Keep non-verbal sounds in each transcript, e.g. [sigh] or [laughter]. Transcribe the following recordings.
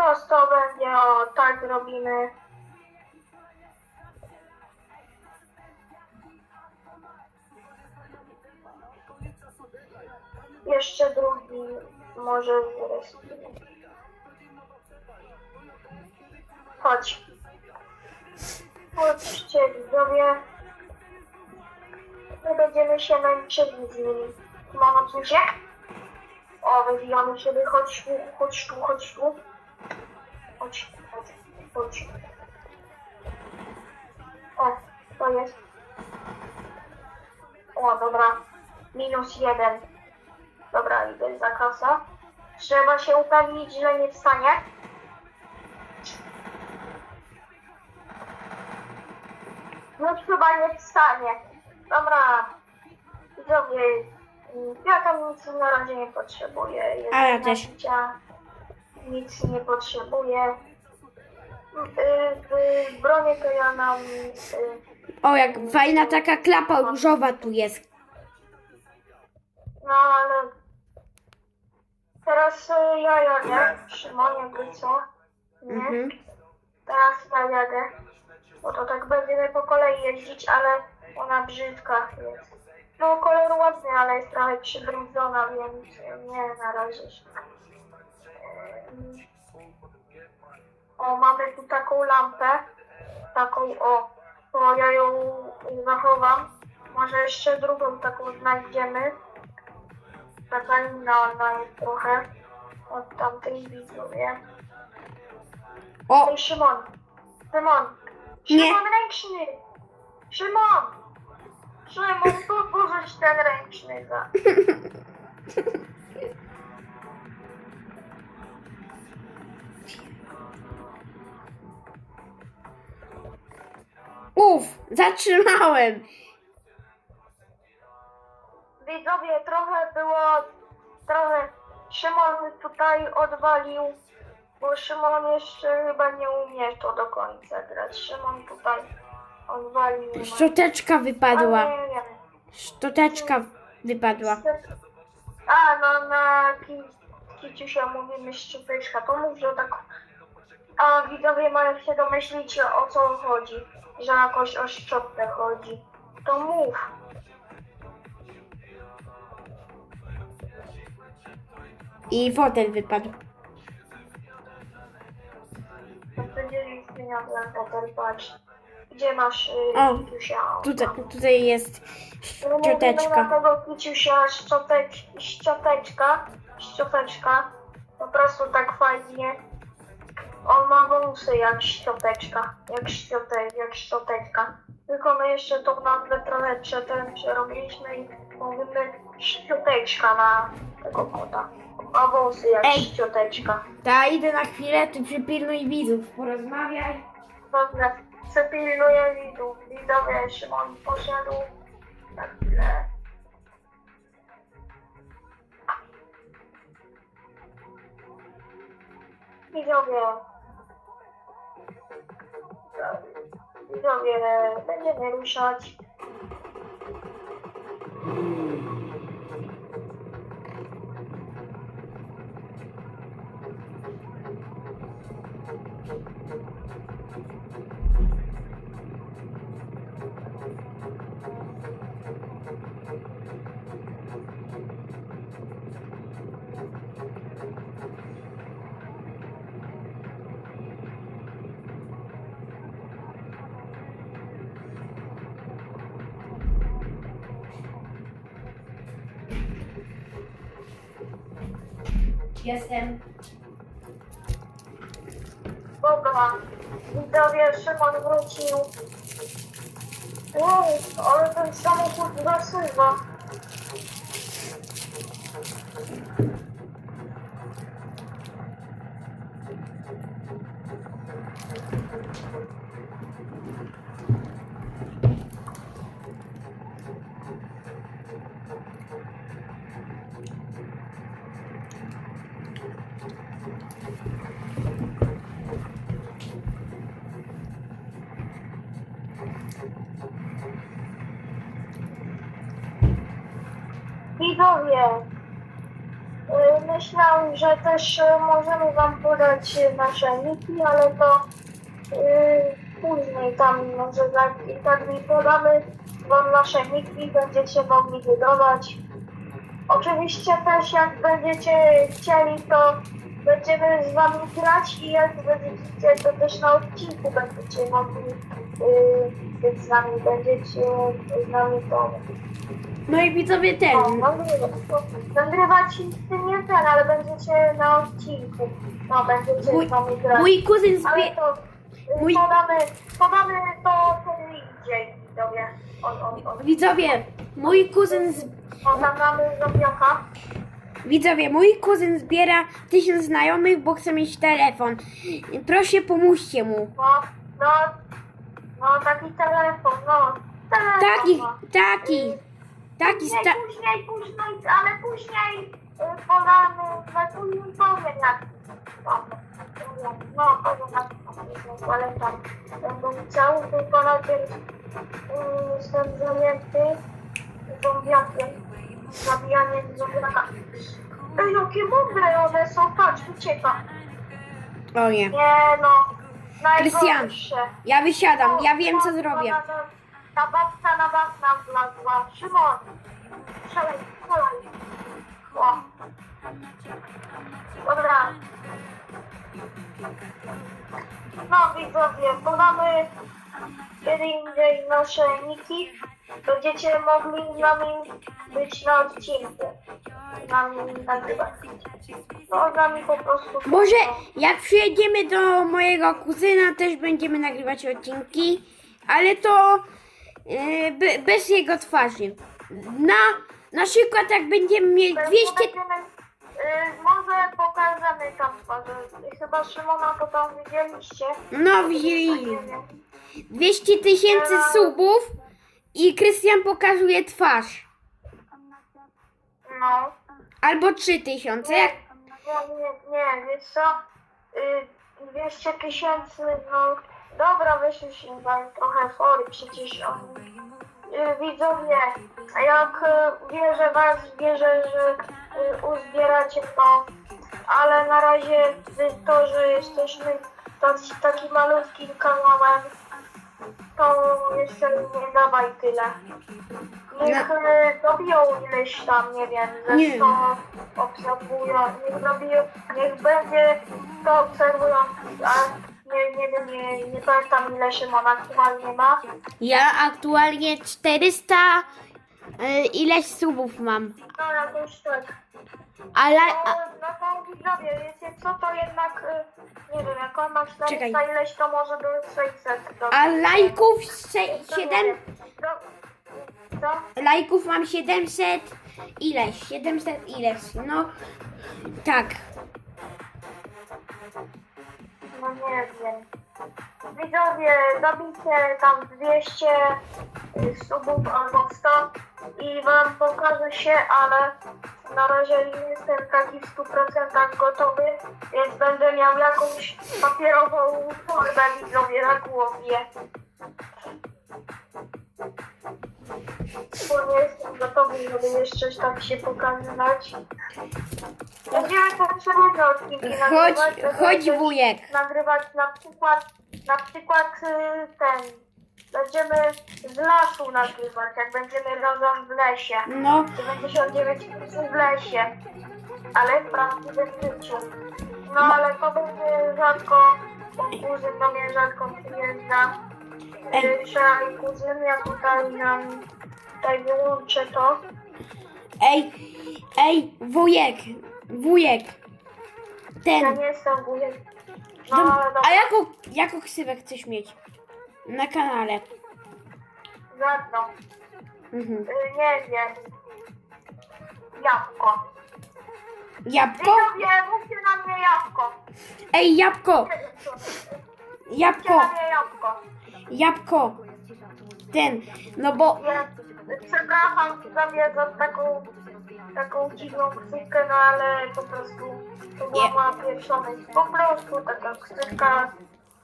Prosto będzie, o, tak robimy. Jeszcze drugi może wyrosnąć. Chodź. Chodźcie, widzowie. My będziemy się męczyli z nimi. Mama, słyszę? O, wywijamy siebie, chodź tu, chodź tu, chodź tu. Chodź, chodź, chodź. O, to jest. O, dobra. Minus jeden. Dobra, idę za kasę. Trzeba się upewnić, że nie wstanie. No chyba nie wstanie. Dobra. Widzowie, ja tam nic na razie nie potrzebuję. Jest A ja też. życia. Nic nie potrzebuję. Yy, yy, bronię to ja nam... Yy, O, jak fajna taka klapa różowa tu jest. no ale... Teraz yy, ja jadę. Szymon, jakby co? Nie? Mhm. Teraz ja jadę. Bo to tak będziemy po kolei jeździć, ale ona brzydka jest. No kolor ładny, ale jest trochę przybrudzona, więc nie na razie. O, mamy tu taką lampę. Taką o. To ja ją zachowam. Może jeszcze drugą taką znajdziemy. Taka inna ona jest trochę. Od tamtej widzowie. O, Ej, Szymon! Szymon! Nie. Szymon ręczny! Szymon! Szymon, pożycz ten ręczny za. [laughs] uf, zatrzymałem. Widzowie, trochę było, trochę Szymon tutaj odwalił, bo Szymon jeszcze chyba nie umie to do końca grać. Szymon tutaj odwalił. Szczoteczka wypadła. Nie wiem. Szczoteczka wypadła. A, no na ki, Kiciusia mówimy szczupeczka, to mów, że tak... A widzowie mają się domyślić o co chodzi, że jakoś o szczotkę chodzi. To mów. I fotel wypadł. Patrz. Gdzie masz y, O, Kiciusia? Tutaj, tutaj jest Mówimy szczoteczka. na tego Kiciusia szczotecz, szczoteczka, szczoteczka. Po prostu tak fajnie. On ma wąsy jak szczoteczka, jak szczote, jak szczoteczka. Tylko my jeszcze tą nazwę trochę przetem przerobiliśmy i mówimy szczoteczka na tego kota. Ma wąsy jak Ej. szczoteczka. Ta, idę na chwilę, ty przypilnuj widzów. Porozmawiaj. Dobrze, przepilnuję widzów. Widzowie, Szymon poszedł. Na chwilę. Widzowie. Widzowie, będziemy ruszać. Jestem. Dobra. Widzowie, Szymon wrócił. Wow, ale ten samochód zasuwa. Widzowie, y, myślał, że też e, możemy wam podać nasze niki, ale to e, później tam może tak i tak mi podamy wam nasze niki, będziecie mogli wydawać. Oczywiście też jak będziecie chcieli, to będziemy z wami grać i jak będziecie, to też na odcinku będziecie mogli yy, z nami, będziecie z nami to No i widzowie ten. no, nagrywać. Nagrywać nigdy nie ten, ale będziecie na odcinku. No, będziecie Mój, z nami grać. mój kuzyn Ale zbie... to yy, mój- podamy, podamy to kiedy indziej, widzowie. On, on, on. Widzowie, mój kuzyn z... O, mamy zombiaka. Widzowie, mój kuzyn zbiera tysiąc znajomych, bo chce mieć telefon. Proszę, pomóżcie mu. No, no, no taki telefon, no. Telefon, Taki, no. taki, taki Później, sta... później, później, ale później y, podamy, później powiem jak. No, powiem na ale tam będę chciał, tylko najpierw y, jestem zajęty zombiakiem, zabijaniem zombiaka. Ej, jakie mądre one są, patrz, ucieka. O nie. Nie no, Krystian, najgorsze. ja wysiadam, ja wiem co zrobię. Ta babka na was nam wlazła. Szymon! Strzelaj, strzelaj. O. Dobra. No widzowie, podamy kiedy indziej nasze niki. Będziecie mogli z nami być na odcinku. Nami nagrywać. No z nami po prostu... Może jak przyjedziemy do mojego kuzyna, też będziemy nagrywać odcinki, ale to be, bez jego twarzy. Na, na przykład jak będziemy mieli 200... Będziemy, y, może pokażemy tam twarze. Chyba Szymona to tam widzieliście. No, widzieli. Nie wiem. 200 tysięcy subów i Krystian pokazuje twarz. No. Albo 3000. Nie, Jak... nie, nie, nie, wiesz co? Y, 200 tysięcy, no. Dobra, wyszli się wam trochę fory, przecież oni... Y, widzowie, jak y, wierzę was, wierzę, że y, uzbieracie to, ale na razie y, to, że jesteśmy tacy, taki malutkim kanałem, to jeszcze nie dawaj tyle. Niech y, dobiją ileś tam, nie wiem, ze Nie. 100 obserwują, niech dobiją, niech będzie to obserwują, a nie, nie wiem, nie, nie pamiętam ile Szymon aktualnie ma. Ja aktualnie 400 e, ileś subów mam. No jakoś tak. Ale No, a, no to widzowie, wiecie co, to jednak, y, nie wiem, jak on ma 400 Czekaj. ileś, to może do 600. Do, a lajków se, do- 7 do, co? lajków mam 700 ileś, 700 ileś. No tak. No nie wiem. Widzowie, zabijcie tam 200 y, subów albo 100 i wam pokaże się, ale na razie nie jestem taki w 100% gotowy, więc będę miał jakąś papierową formę widzowie na głowie. Bo nie jestem gotowy, żeby jeszcze tak się pokazywać. Będziemy poprzednie odcinki Chodź, nagrywać, chodź wujek. nagrywać na przykład, na przykład y, ten, będziemy z lasu nagrywać, jak będziemy razem w lesie. No 99% w lesie, ale w prawdziwym życiu. No ale to będzie rzadko, bo kuzyn do mnie rzadko przyjeżdża. Ej. Ej. Szalej kuzyn, ja tutaj nam, tutaj wyłączę to. ej, ej, wujek, wujek. Ja Ten. nie jestem wujek. No Dom- A jaką, jaką ksywę chcesz mieć? Na kanale. żadną. Mhm. Y, Nie wiem. Jabłko. Jabłko? Widzowie, mówcie na mnie jabłko. Ej, jabłko, Mówcie jabłko, na mnie jabłko. jabłko. Ten, no bo Ja przepraszam widzowie za taką, taką dziwną ksywkę, no ale po prostu to była Nie. moja pierwsza myśl. Po prostu taka ksywka.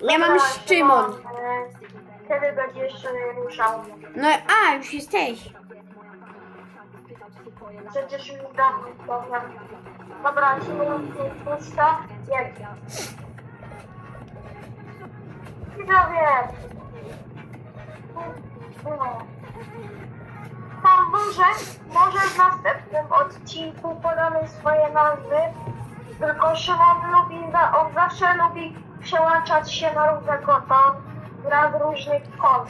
ja mam Dobra, Szymon. Szymon, e, Kiedy będzie jeszcze ruszał? No a, już jesteś. Przecież mi dawno powiem. Dobra, ci nie puszcza. Jedź. Widzowie. No. Tam może, może w następnym odcinku podamy swoje nazwy. Tylko Szymon lubi, on zawsze lubi przełączać się na różne konta. Gra z różnych kont.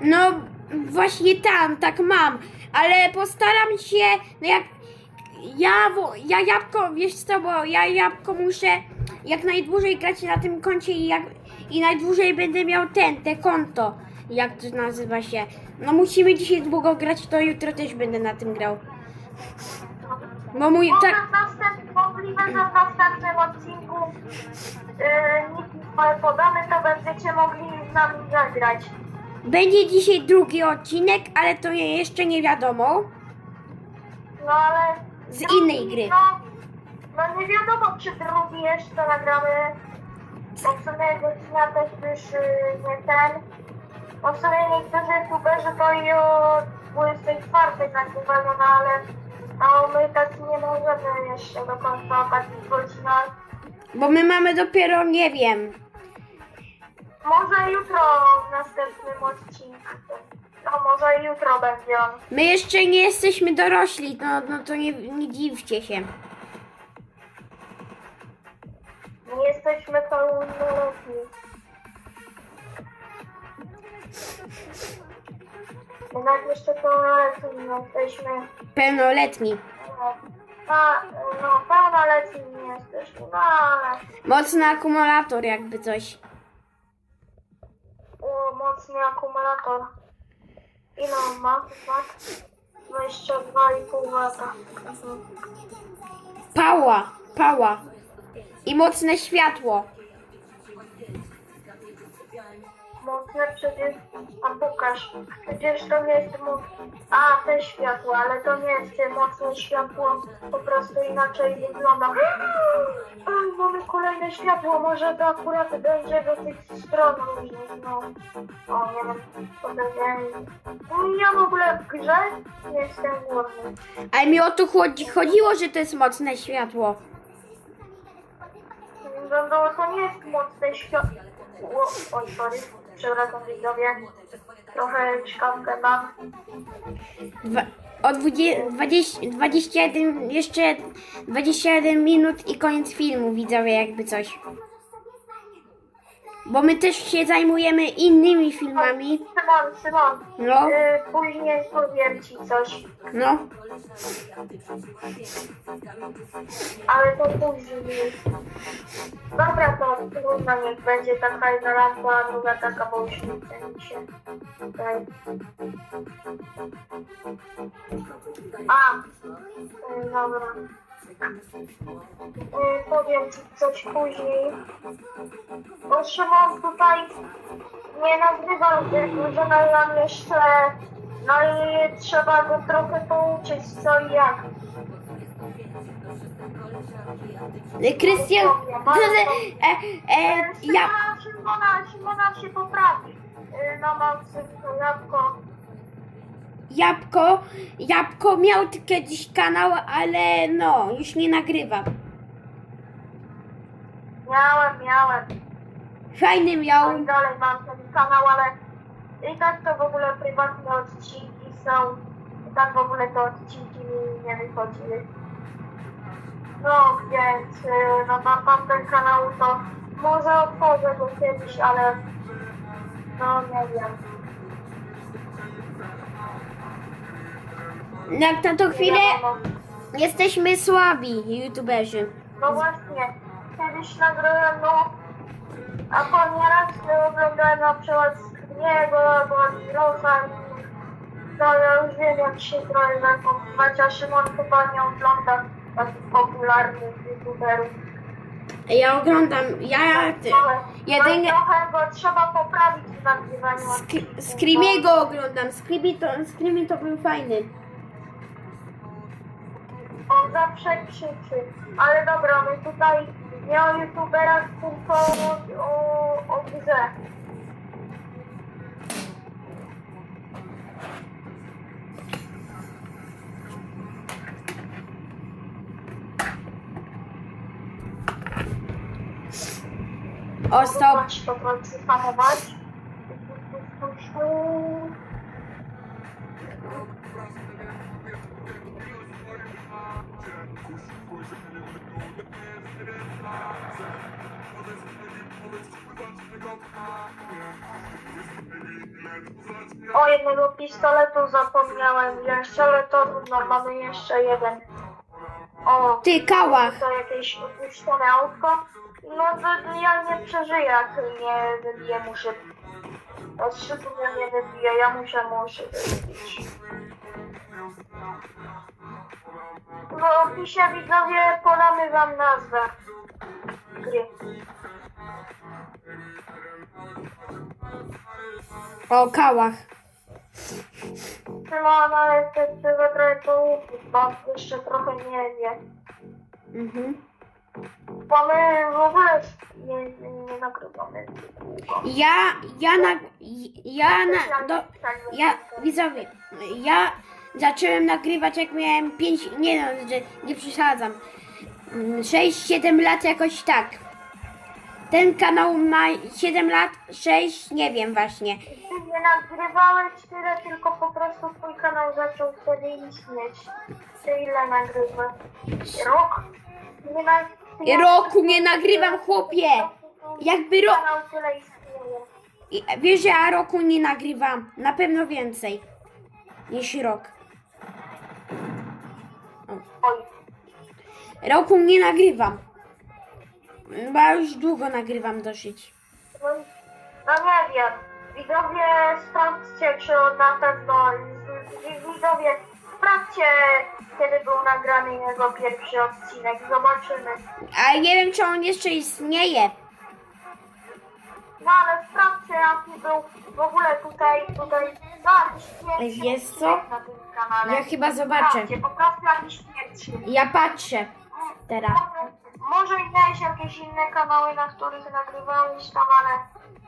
No właśnie tam, tak mam, ale postaram się, no jak ja, ja jabłko, wiesz co, bo ja jabłko muszę jak najdłużej grać na tym koncie i, jak, i najdłużej będę miał ten, te konto, jak to nazywa się. No musimy dzisiaj długo grać, to jutro też będę na tym grał. Bo mój, Może tak, w następnym, możliwe, że w następnym odcinku yy, swoje podamy, to będziecie mogli z nami zagrać. będzie dzisiaj drugi odcinek, ale to je- jeszcze nie wiadomo. No ale... Z innej gry. No, no nie wiadomo, czy drugi jeszcze nagramy. Bo w sumie godzina też już yy, nie ten. Bo w sumie niektórzy youtuberzy to i o 24 nagrywają, no ale no, my tak nie możemy jeszcze do końca takich godzinach. Bo my mamy dopiero, nie wiem, Może jutro w następnym odcinku. No może jutro będzie on. My jeszcze nie jesteśmy dorośli, no, no to nie, nie dziwcie się. Nie jesteśmy pełnoletni. Jednak jeszcze pełnoletni nie jesteśmy. Pełnoletni. No, a, no pełnoletni nie jesteśmy, no ale Mocny akumulator, jakby coś. o, mocny akumulator. Ile on ma? Tak? 22,5 lata. Pała, pała. I mocne światło. Mocne przecież, a pokaż, przecież to nie jest moc... A, te światło, ale to nie jest mocne światło, po prostu inaczej wygląda. [gasps] Ej, mamy kolejne światło, może to akurat będzie do tych stron różnych, no. O, nie wiem, co będzie. Ja w ogóle w grze nie jestem głodny. Ale mi o to chodzi, chodziło, że to jest mocne światło. No, no to nie jest mocne światło. Oj, sorry, przepraszam widzowie. Trochę szkawkę mam. Dwa, o 20, 20, 21, jeszcze 21 minut i koniec filmu, widzowie, jakby coś. Bo my też się zajmujemy innymi filmami. Szymon, Szymon, No, y, później powiem ci coś, no. ale to później. Dobra, to trudno, niech będzie taka jedna lampa, a druga taka, bo już nie chce mi się. A, y, dobra. Powiem coś później. Bo Szymon tutaj nie zbyt że nam jeszcze, no i trzeba go trochę pouczyć co i jak. Krystian, e, e, ja, Szymona, Szymona, się poprawi. Y, No mam to jabłko. Jabłko, Jabłko miał kiedyś kanał, ale no, już nie nagrywa. Miałem, miałem. Fajny miał, i dalej mam ten kanał, ale i tak to w ogóle prywatne odcinki są. I tak w ogóle te odcinki mi nie wychodziły. No więc y, no na tamten kanał to może otworzę go kiedyś, ale no nie wiem. Jak na tą chwilę wiadomo. jesteśmy słabi, youtuberzy. No właśnie, kiedyś nagrałem, no, a po nieraz no, oglądałem na przykład Skriniego albo Admirosa i no ja już wiem jak się trochę zakończyć, a Szymon chyba nie ogląda takich popularnych youtuberów. Ja oglądam, ja, ty, Ale jedynie no, trochę go trzeba poprawić w nagrywaniu Sk- odcinków, Screamiego oglądam, Screamy to, Screamy to był fajny on zawsze krzyczy. Ale dobra, my tutaj nie o youtubera, tylko o, o, o grze. Ostop. Popatrz, popatrz. O jednego pistoletu zapomniałem wziąć, ale to trudno, mamy jeszcze jeden. O, Ty, kałach. to jakieś opuszczone autko. No to ja nie przeżyję, jak nie wybiję mu szyb. Od szybu ja nie ja muszę mu szyb wybić. W opisie widzowie podamy wam nazwę gry. O, kałach. Szymon, ale te trzeba trochę połupić, bo jeszcze trochę nie wie. Mhm. Bo my w ogóle nie, nie nagrywamy długo. Ja, ja na, ja na, do, ja, widzowie, ja zacząłem nagrywać jak miałem 5, nie no, że nie przesadzam, 6-7 lat jakoś tak. Ten kanał ma 7 lat, 6, nie wiem właśnie. Nie nagrywałeś tyle, tylko po prostu twój kanał zaczął wtedy istnieć. Ty ile nagrywasz? Rok? Nie na... ty Roku nie nagrywam, chłopie. Jakby ro- Kanał tyle istnieje. I Wiesz, że ja roku nie nagrywam, na pewno więcej niż rok. Oj. Roku nie nagrywam. Bo ja już długo nagrywam dosyć. No, no nie wiem. Widzowie, sprawdźcie, czy on na pewno... Widzowie, sprawdźcie, kiedy był nagrany jego pierwszy odcinek. Zobaczymy. Ale nie wiem, czy on jeszcze istnieje. No ale sprawdźcie, jaki był w ogóle tutaj, tutaj, pierwszy Wiesz co? odcinek na tym kanale. Ja chyba zobaczę. Sprawdźcie, po prostu jakiś pierwszy. Ja patrzę teraz. Może, miałeś jakieś inne kanały, na których nagrywałeś tam, ale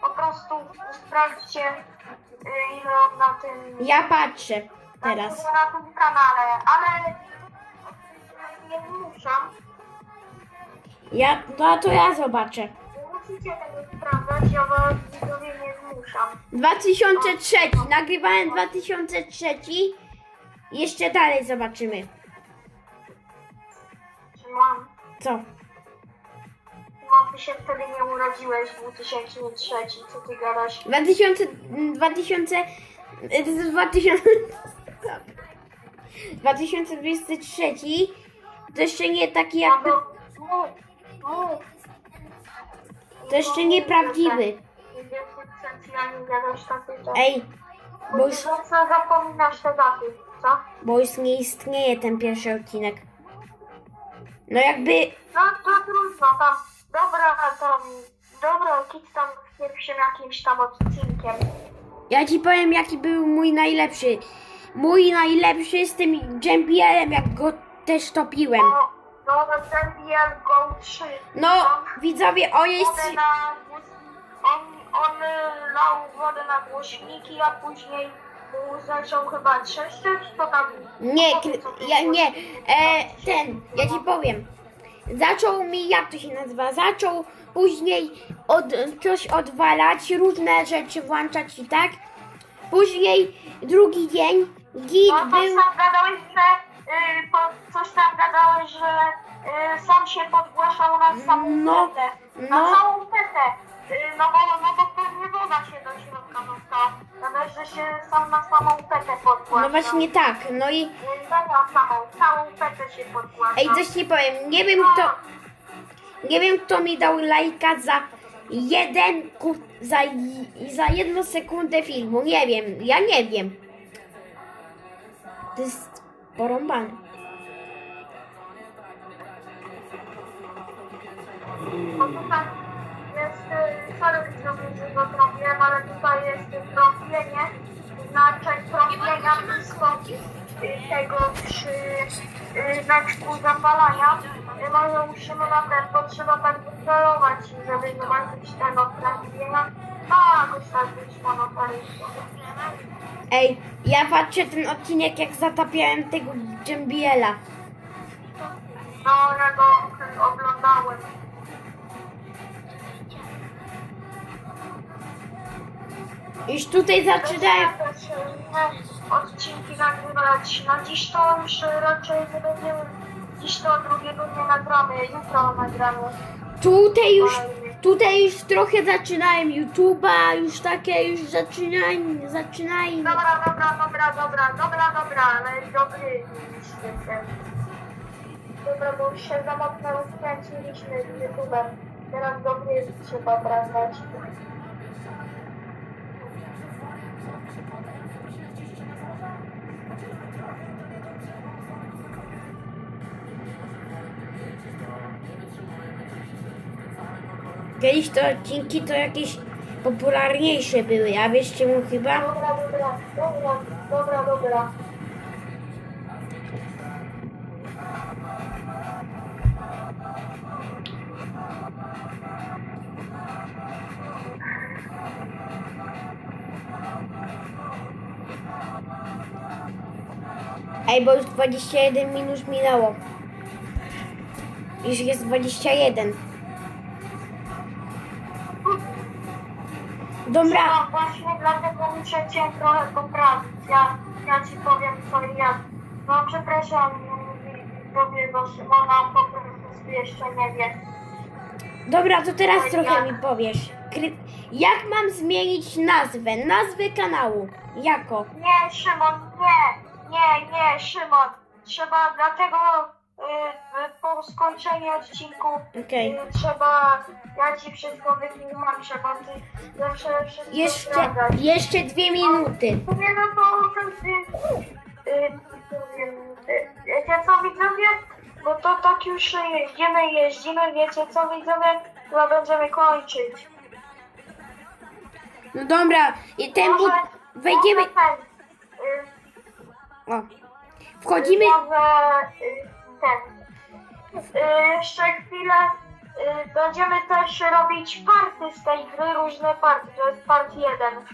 po prostu sprawdźcie, y, ile on na tym, Ja patrzę na, teraz. tym- na tym kanale, ale nie zmuszam. Ja, no to ja zobaczę. Musicie tego sprawdzać, ja was widzowie nie zmuszam. 2003. Nagrywałem 2003. Jeszcze dalej zobaczymy. Szymon, Co? Ty się wtedy nie urodziłeś w 2003, co ty gadasz? 2000, 2000, e, 2000, 2023 to jeszcze nie taki No jakby, to mów, mów. to jeszcze nieprawdziwy. Ej, bo już, zapominasz te daty, co? bo już nie istnieje ten pierwszy odcinek. No jakby, No to trudno, tam, dobra, tam, dobra, kit tam w pierwszym jakimś tam odcinkiem. ja ci powiem jaki był mój najlepszy. Mój najlepszy z tym JBL-em, jak go też topiłem. No, no, na JBL Go 3. No, widzowie, o jest... Wodę na, on, on lał wodę na głośniki, a później mu zaczął chyba trzeszczeć, to tam... Nie, to, kry- ja nie, e, ten, ja ci powiem. Zaczął mi, jak to się nazywa, zaczął później od, coś odwalać, różne rzeczy włączać i tak. Później drugi dzień git No to był, sam gadałeś, że y, po, coś tam gadałeś, że y, sam się podgłaszał na samą No, petę. no. Na samą petę. Y, no bo no to pewnie woda się do środka dostała. Gadałeś, że się sam na samą petę podgłaszał. no właśnie tak, no i, Y, samą, całą się podgłaszał. ej, coś ci powiem, nie wiem kto, nie wiem kto mi dał lajka za jeden, ku, za, za jedną sekundę filmu, nie wiem, ja nie wiem. To jest porąbane. Bo tutaj jest, y, sorry widzowie, że go trąbiłem, ale tutaj jest trąbienie, znaczek trąbienia blisko y, tego przy y, znaczku zapalania. Y, Może musimy na ten, bo trzeba tak wycelować, żeby zobaczyć tego trąbienia. A, jakoś tak Paryżu. Ej, ja patrzę ten odcinek jak zatapiałem tego Jambiela. No, ja go y, oglądałem. Już tutaj zaczynają. Odcinki nagrywać. Na dziś to już raczej nie będziemy. Dziś to drugiego nie nagramy, jutro nagramy. Tutaj już, tutaj już trochę zaczynają YouTube'a, już takie już zaczynają, zaczynają. Dobra, dobra, dobra, dobra, dobra, dobra, ale dobry świetnie. Dobra, bo już się za mocno rozkręciliśmy z YouTube'em. Teraz dobry trzeba wracać. Kiedyś te odcinki to jakieś popularniejsze były, a wiesz czemu chyba? Dobra, dobra, dobra, dobra, dobra. Ej, bo już 21 minut minęło. Już jest 21. Dobra, No właśnie dlatego muszę cię trochę poprawić. Ja, ja ci powiem co i jak. No przepraszam, mówię do Szymona, po prostu jeszcze nie wie. dobra, to teraz trochę mi powiesz. Kry... Jak mam zmienić nazwę? Nazwę kanału. Jako? Nie, Szymon, nie, nie, nie, Szymon. Trzeba dlatego y, po skończeniu odcinku Okej. y, trzeba, ja ci wszystko wytłumaczę, trzeba ty zawsze wszystko Jeszcze, zgadzać. jeszcze dwie minuty. Nie no to każdy, y, powiem, y, wiecie co widzowie? Bo to tak już jeździmy, jeździmy, wiecie co widzowie? Chyba będziemy kończyć. No dobra, i ten bu... Wejdziemy... może ten, y, O. Wchodzimy... Może y, ten. Y, jeszcze chwilę. Y, Będziemy też robić party z tej gry, różne party. To jest part jeden.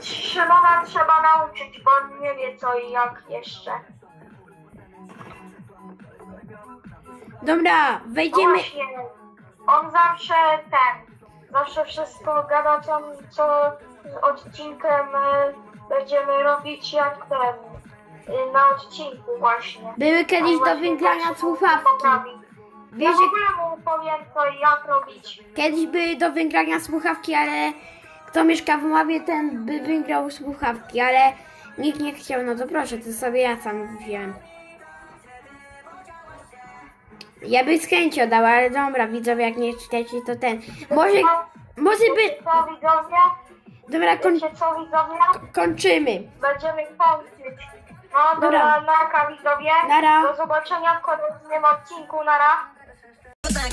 Szymona trzeba nauczyć, bo on nie wie co i jak jeszcze. Dobra, wejdziemy... Właśnie, on zawsze ten, zawsze wszystko gada, co, co z odcinkiem y, będziemy robić, jak ten, na odcinku właśnie. Były kiedyś do wygrania zawsze słuchawki. Ja Wiesz, w ogóle mu powiem, co i jak robić. kiedyś były do wygrania słuchawki, ale kto mieszka w Ławie, ten by wygrał słuchawki, ale nikt nie chciał, no to proszę, to sobie ja sam wziąłem. Ja by z chęcią dała, ale dobra, widzowie, jak nie czytacie, to ten. Może, może by... Co widzowie? Dobra, Wiecie co widzowie? kończymy. Będziemy kończyć. No Dobra. dobra, nara widzowie. Nara. Do zobaczenia w kolejnym odcinku, nara.